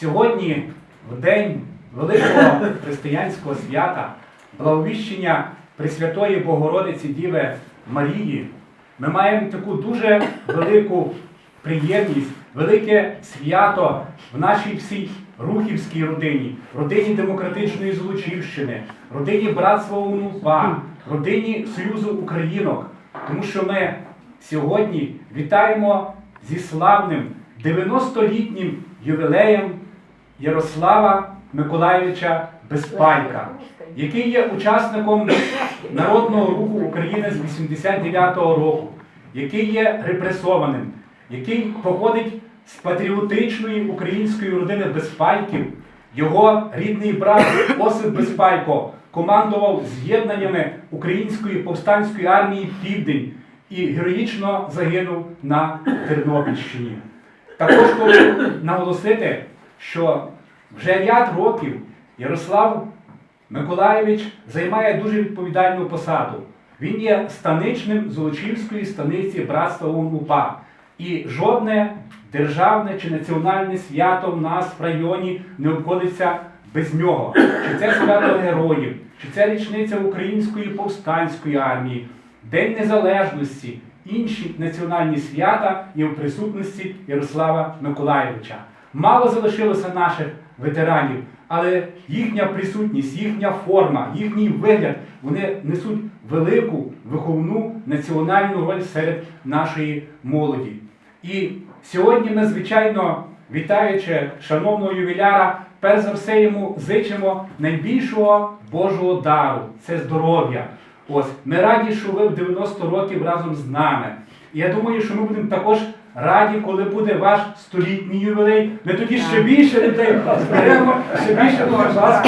Сьогодні, в день великого християнського свята, благовіщення Пресвятої Богородиці Діви Марії, ми маємо таку дуже велику приємність, велике свято в нашій всій рухівській родині, родині демократичної Золочівщини, родині братства УНУПА, родині Союзу Українок. Тому що ми сьогодні вітаємо зі славним 90-літнім ювілеєм Ярослава Миколайовича Безпалька, який є учасником Народного руху України з 89-го року, який є репресованим, який походить з патріотичної української родини Безпальків. Його рідний брат Осип Безпалько командував з'єднаннями Української повстанської армії Південь і героїчно загинув на Тернопільщині. Також хочу наголосити, що вже ряд років Ярослав Миколаєвич займає дуже відповідальну посаду. Він є станичним Золочівської станиці братства УНУПА. І жодне державне чи національне свято в нас в районі не обходиться без нього. Чи це свято героїв, чи це річниця Української повстанської армії, День Незалежності, інші національні свята є в присутності Ярослава Миколаєвича. Мало залишилося наших ветеранів, але їхня присутність, їхня форма, їхній вигляд вони несуть велику виховну національну роль серед нашої молоді. І сьогодні ми, звичайно, вітаючи шановного ювіляра, перш за все йому зичимо найбільшого Божого дару це здоров'я. Ось ми раді, що ви в 90 років разом з нами. І я думаю, що ми будемо також раді, коли буде ваш столітній ювілей. Ми тоді ще більше людей зберемо, ще більше вас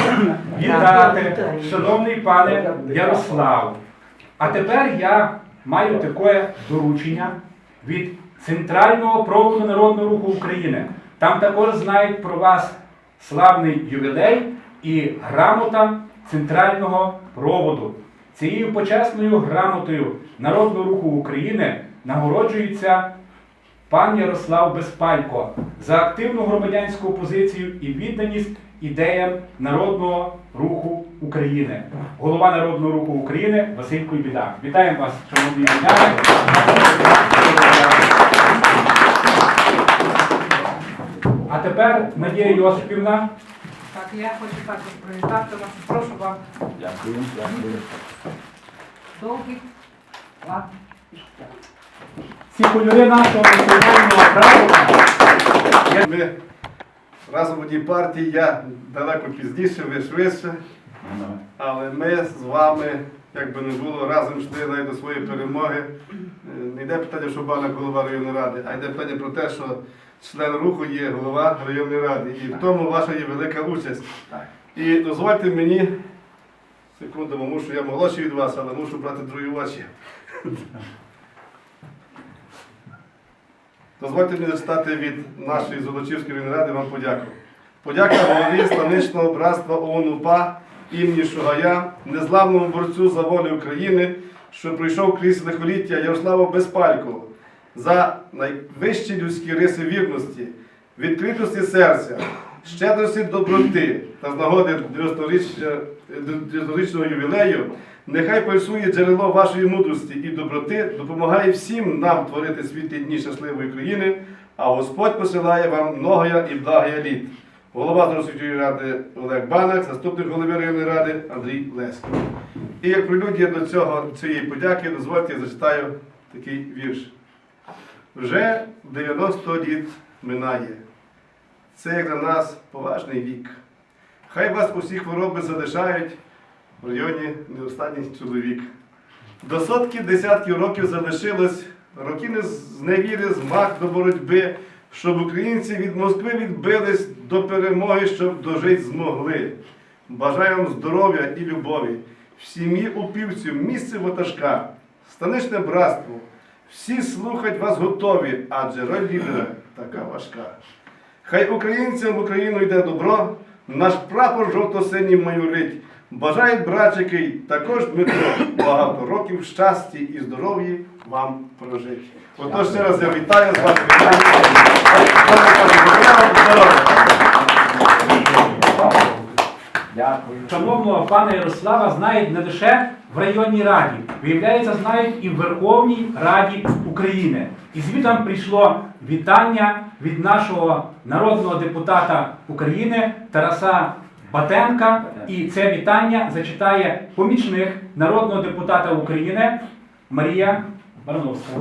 вітати, шановний пане Ярослав. А тепер я маю таке доручення від Центрального проводу Народного руху України. Там також знають про вас славний ювілей і грамота Центрального проводу. Цією почесною грамотою Народного руху України нагороджується пан Ярослав Безпалько за активну громадянську позицію і відданість ідеям Народного руху України. Голова Народного руху України Василь Куйбіда. Вітаємо вас, шановні вітання. А тепер Надія Йосипівна. Так, я хочу також привітати вас. Прошу вас Дякую, дякую. довгих лат життя. Ці кольори нашого національного права. Ми разом в одній партії, я далеко пізніше, ви швидше, але ми з вами, як би не було, разом йшли навіть до своєї перемоги. Е, Не йде питання, що бана голова районної ради, а йде питання про те, що член руху є голова районної ради. І в тому ваша є велика участь. І дозвольте мені, секунду, мушу, я молодший від вас, але мушу брати другі очі. Дозвольте мені зачитати від нашої Золочівської ради вам подяку. Подяка голові станичного братства ООН-УПА імені Шугая, незламному борцю за волю України, що пройшов крізь лихоліття Ярослава Безпалько, за найвищі людські риси вірності, відкритості серця, щедрості доброти та з нагоди 90-річного ювілею, нехай пульсує джерело вашої мудрості і доброти, допомагає всім нам творити світлі дні щасливої країни, а Господь посилає вам многоя і благоя літ. Голова Зросвітньої ради Олег Банак, заступник голови районної ради Андрій Леський. І як прелюдія до цього, цієї подяки, дозвольте, я зачитаю такий вірш. Вже 90 літ минає. Це як на нас поважний вік. Хай вас усі хвороби залишають в районі не останній чоловік. До сотки десятків років залишилось роки з невіри, змах до боротьби, щоб українці від Москви відбились до перемоги, щоб дожити змогли. Бажаю вам здоров'я і любові, в сім'ї упівців, місце ватажка, станичне братство. Всі слухать вас готові, адже роль лідера така важка. Хай українцям в Україну йде добро, наш прапор жовто-синій майорить. Бажають братчики, також Дмитро, багато років щасті і здоров'я вам прожити. Отож ще раз я вітаю з. Здоров'я! Дякую. Шановного пана Ярослава знають не лише в районній раді, виявляється, знають і в Верховній Раді України. І звідом прийшло вітання від нашого народного депутата України Тараса Батенка. І це вітання зачитає помічник народного депутата України Марія Барановська.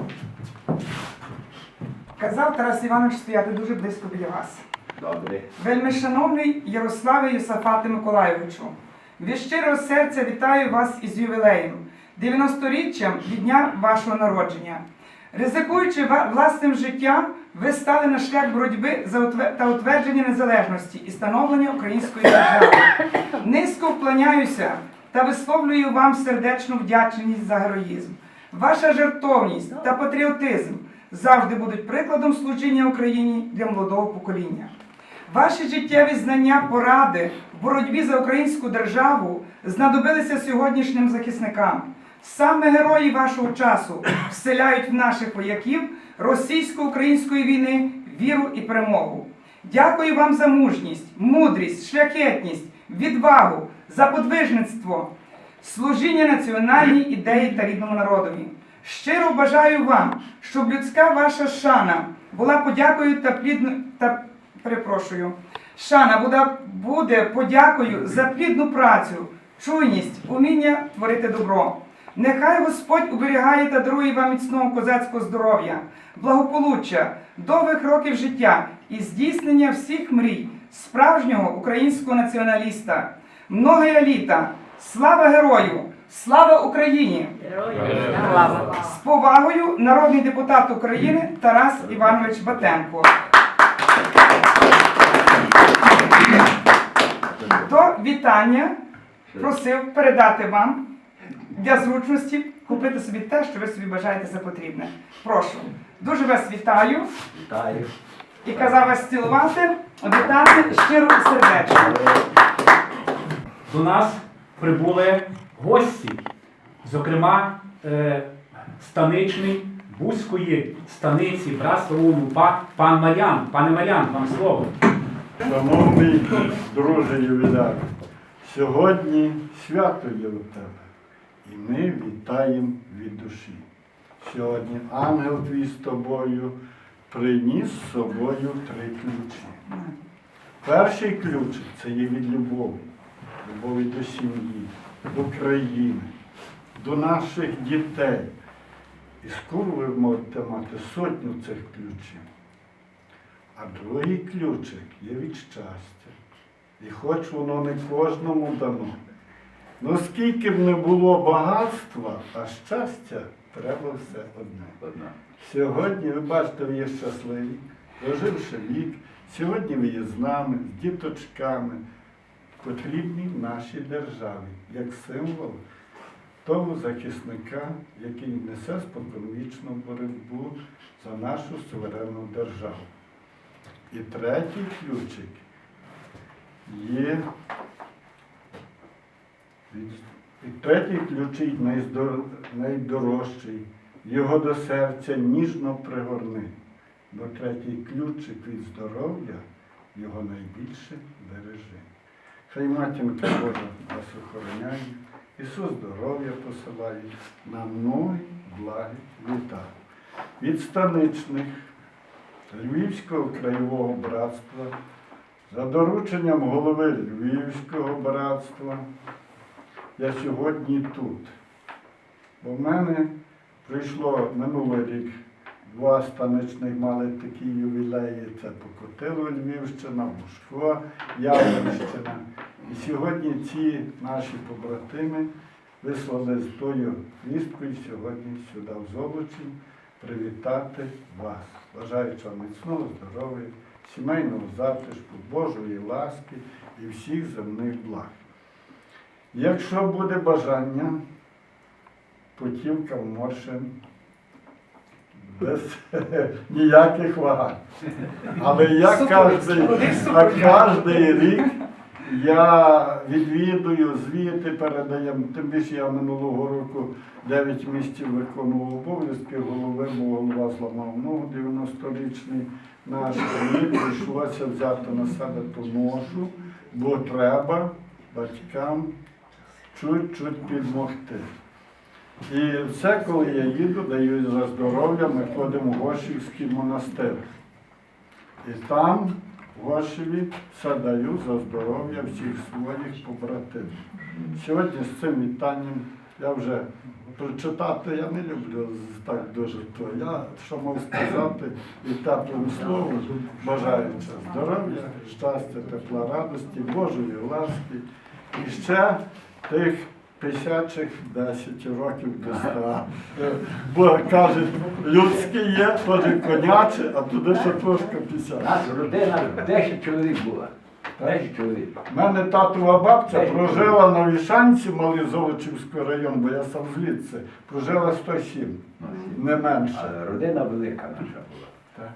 Казав Тарас Іванович стояти дуже близько біля вас. Добре. Вельми шановний Ярославе Йосафате Миколайовичу, від щирого серця вітаю вас із ювілеєм, 90-річчям від дня вашого народження. Ризикуючи власним життям, ви стали на шлях боротьби та утвердження незалежності і становлення української держави. Низько вклоняюся та висловлюю вам сердечну вдячність за героїзм. Ваша жертовність та патріотизм завжди будуть прикладом служіння Україні для молодого покоління. Ваші життєві знання, поради в боротьбі за українську державу знадобилися сьогоднішнім захисникам. Саме герої вашого часу вселяють в наших вояків російсько-української війни віру і перемогу. Дякую вам за мужність, мудрість, шляхетність, відвагу, за подвижництво, служіння національній ідеї та рідному народові. Щиро бажаю вам, щоб людська ваша шана була подякою та плідно та перепрошую. Шана буде, буде подякою за плідну працю, чуйність, уміння творити добро. Нехай Господь уберігає та дарує вам міцного козацького здоров'я, благополуччя, довгих років життя і здійснення всіх мрій справжнього українського націоналіста. Многоя літа! Слава герою! Слава Україні! З повагою народний депутат України Тарас Іванович Батенко. До вітання просив передати вам для зручності купити собі те, що ви собі бажаєте за потрібне. Прошу. Дуже вас вітаю Вітаю. і казав вас цілувати, вітати щиро і сердечно. До нас прибули гості, зокрема, е, станичний Бузької станиці братства пан Мар'ян. Пане Мар'ян, вам слово. Шановний друже ювіляр, сьогодні свято є у тебе, і ми вітаємо від душі. Сьогодні ангел твій з тобою приніс з собою три ключі. Перший ключик це є від любові, любові до сім'ї, до країни, до наших дітей. І скоро ви можете мати сотню цих ключів. А другий ключик є від щастя. І хоч воно не кожному дано. Ну скільки б не було багатства, а щастя треба все одне. Сьогодні, ви бачите, ви є щасливі, проживши вік. Сьогодні ви є з нами, з діточками, потрібні нашій державі, як символ того захисника, який несе споконвічну боротьбу за нашу суверенну державу. І третій ключик є. І третій найздор- найдорожчий. Його до серця ніжно пригорни. Бо третій ключик від здоров'я його найбільше бережи. Хай матінка Божа вас охороняє, Ісус здоров'я посилає на многі благі літа. Від станичних Львівського краєвого братства за дорученням голови Львівського братства я сьогодні тут. Бо в мене прийшло минулий рік два станичних мали такі ювілеї. Це Покотило Львівщина, Мушко, Яворівщина. І сьогодні ці наші побратими вислали з тою вісткою сьогодні сюди в Золочі привітати вас. Бажаючи вам міцного здоров'я, сімейного затишку, Божої ласки і всіх земних благ. Якщо буде бажання, путівка в Моршин без ніяких вагань. Але я кожний рік я відвідую звіти, передаємо. Тим більше я минулого року 9 місяців виконував обов'язки голови, бо голова зламав ногу 90-річний наш. Мені прийшлося взяти на себе ту ношу, бо треба батькам чуть-чуть підмогти. І все, коли я їду, даю за здоров'я, ми ходимо в Гошівський монастир. І там, в Гошеві, все даю за здоров'я всіх своїх побратимів. Сьогодні з цим вітанням я вже прочитати я не люблю так дуже то. Я що можу сказати і теплим словом, бажаючи здоров'я, щастя, тепла, радості, Божої ласки і ще тих писячих 10 років до ста. Бо кажуть, людське є, теж коняче, а туди ще трошки У нас родина 10 чоловік була. 10 чоловік. У мене татова бабця прожила на Вішанці, Малий Золочівський район, бо я сам звідси, прожила 107, не менше. Але родина велика наша була. Так.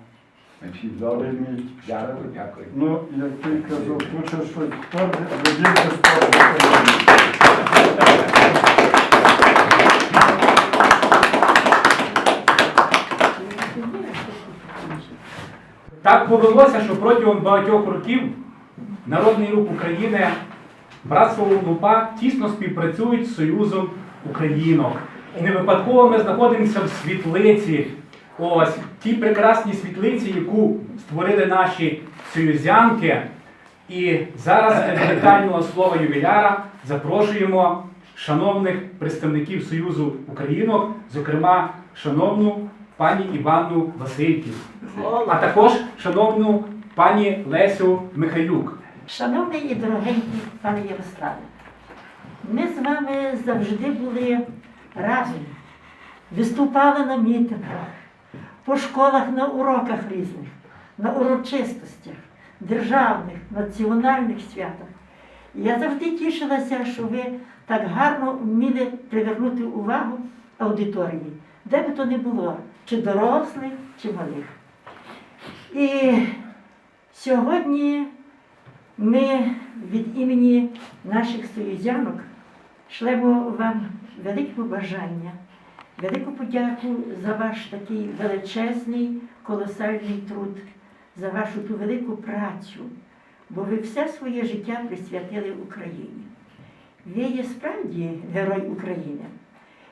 Ми всі добре. Прийміть. Дякую, дякую. Ну, як ти казав, хочеш щось тверде, але більше стало. Так повелося, що протягом багатьох років Народний рух України, братство УНУПА тісно співпрацюють з Союзом Українок. І не випадково ми знаходимося в світлиці. Ось ті прекрасні світлиці, яку створили наші союзянки. І зараз для детального слова ювіляра запрошуємо шановних представників Союзу Українок, зокрема, шановну пані Іванну Васильків, а також шановну пані Лесю Михайлюк. Шановний і дорогенький пане Ярославе, ми з вами завжди були разом, виступали на мітингах, по школах на уроках різних, на урочистостях, державних, національних святах. Я завжди тішилася, що ви так гарно вміли привернути увагу аудиторії, де би то не було, чи дорослих, чи малих. І сьогодні ми від імені наших союзянок шлемо вам велике побажання, велику подяку за ваш такий величезний, колосальний труд, за вашу ту велику працю, бо ви все своє життя присвятили Україні. Ви є справді герой України.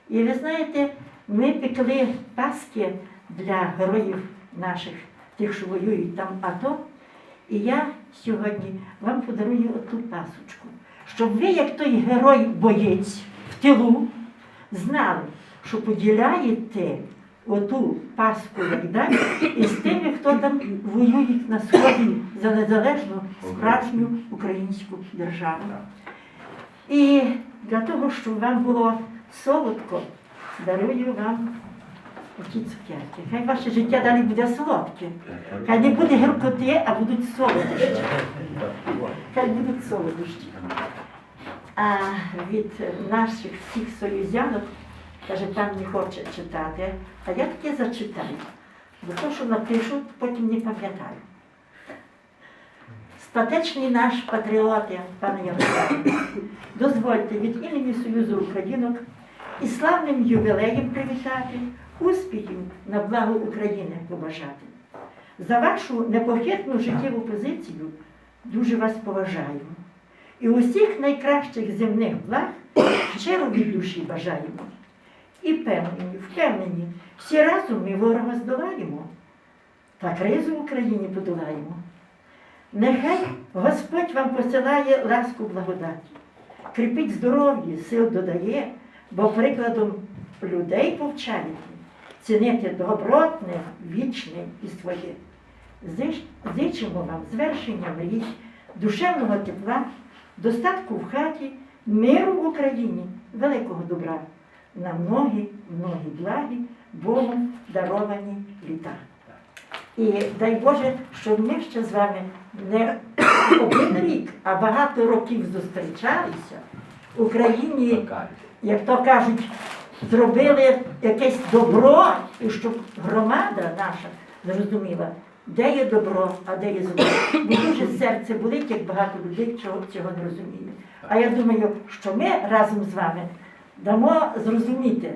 І ви знаєте, ми пекли паски для героїв наших, тих, що воюють там АТО. І я сьогодні вам подарую оту пасочку, щоб ви, як той герой-боєць в тилу, знали, що поділяєте оту паску як дань із тими, хто там воюють на сході за незалежну справжню українську державу. І для того, щоб вам було солодко, дарую вам оті цукерки. Хай ваше життя далі буде солодке. Хай не буде гіркоти, а будуть солодощі. Хай будуть солодощі. А від наших всіх союзянок, каже, пан не хоче читати, а я таке зачитаю. Бо то, що напишу, потім не пам'ятаю. Статечний наш патріоти, пане Ярославе, дозвольте від імені Союзу Українок і славним ювілеєм привітати, успіхів на благо України побажати. За вашу непохитну життєву позицію дуже вас поважаємо. І усіх найкращих земних благ щиро від душі бажаємо. І певнені, впевнені, всі разом ми ворога здолаємо, та кризу в Україні подолаємо. Нехай Господь вам посилає ласку благодаті, кріпить здоров'я, сил додає, бо прикладом людей повчаєте цінити добротне, вічне і своє. Зичимо вам звершення мрій, душевного тепла, достатку в хаті, миру в Україні, великого добра, на многі, многі благі, Богом даровані літа. І дай Боже, щоб ми ще з вами не один рік, а багато років зустрічалися в Україні як то кажуть, зробили якесь добро, і щоб громада наша зрозуміла, де є добро, а де є зло. Бо дуже серце болить, як багато людей цього, цього не розуміє. А я думаю, що ми разом з вами дамо зрозуміти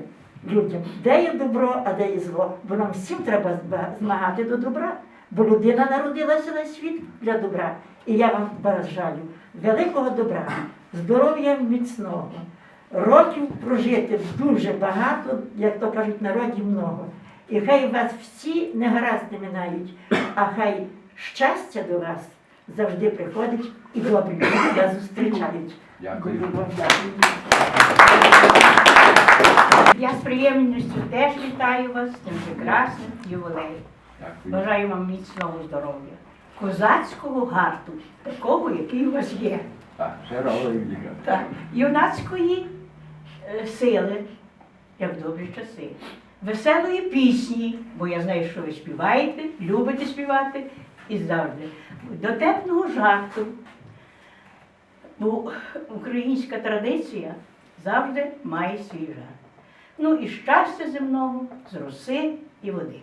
людям, де є добро, а де є зло. Бо нам всім треба змагати до добра, бо людина народилася на світ для добра. І я вам бажаю великого добра, здоров'я міцного, років прожити дуже багато, як то кажуть, народі много. І хай вас всі негаразди минають, а хай щастя до вас завжди приходить і добрі люди вас зустрічають. Дякую. Я з приємністю теж вітаю вас з цим прекрасним ювілеєм. Бажаю вам міцного здоров'я, козацького гарту, такого, який у вас є. Так, ще Так, юнацької сили, як в добрі часи, веселої пісні, бо я знаю, що ви співаєте, любите співати і завжди. Дотепного жарту. Бо українська традиція завжди має свій жарт. Ну і щастя земного з роси і води.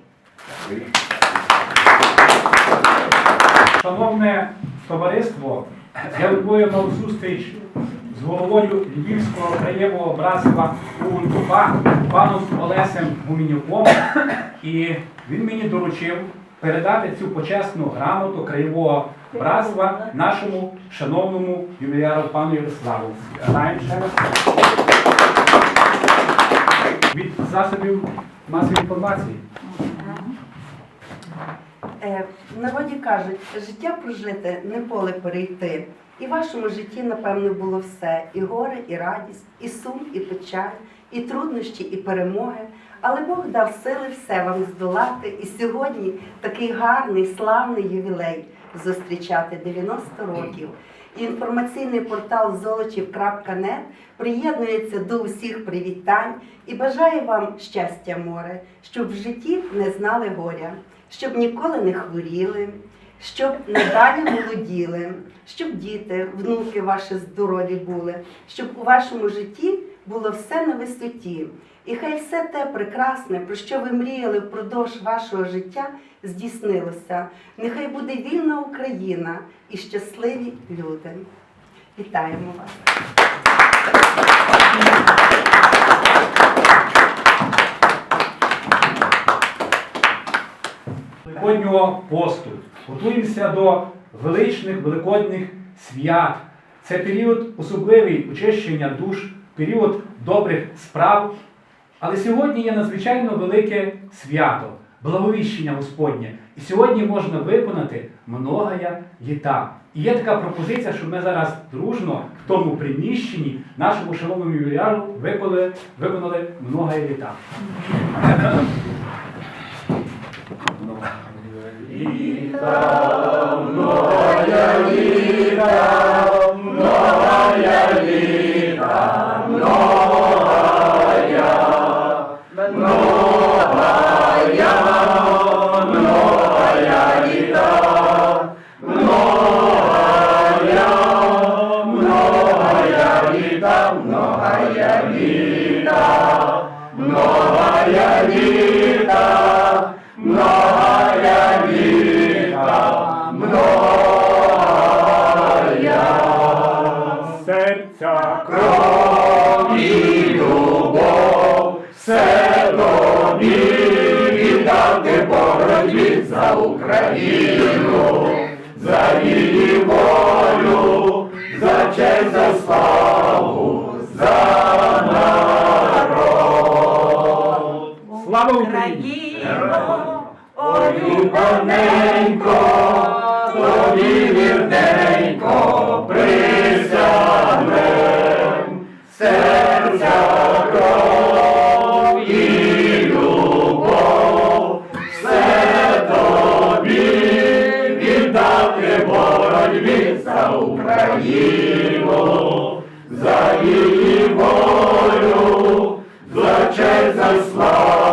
Шановне товариство, я любою мав зустріч з головою Львівського краєвого братства УНТУПА паном Олесем Гумінюком. І він мені доручив передати цю почесну грамоту краєвого братства нашому шановному ювіляру пану Ярославу. Раз. Від засобів масової інформації. Е, В народі кажуть, життя прожити не поле перейти. І в вашому житті, напевно, було все: і горе, і радість, і сум, і печаль, і труднощі, і перемоги. Але Бог дав сили все вам здолати. І сьогодні такий гарний, славний ювілей зустрічати 90 років. Інформаційний портал золочів.нет приєднується до усіх привітань і бажає вам щастя, море, щоб в житті не знали горя щоб ніколи не хворіли, щоб надалі молоділи, щоб діти, внуки ваші здорові були, щоб у вашому житті було все на висоті. І хай все те прекрасне, про що ви мріяли впродовж вашого життя, здійснилося. Нехай буде вільна Україна і щасливі люди. Вітаємо вас! Великоднього посту. Готуємося до величних великодніх свят. Це період особливий очищення душ, період добрих справ. Але сьогодні є надзвичайно велике свято, благовіщення Господнє. І сьогодні можна виконати многая літа. І є така пропозиція, щоб ми зараз дружно в тому приміщенні нашому шановному ювіляру виконали, виконали многая літа. Серця Слава Україні! Країно, ой, любоненько, тобі вірненько присягнем, Україну, за її волю, за честь, за славу.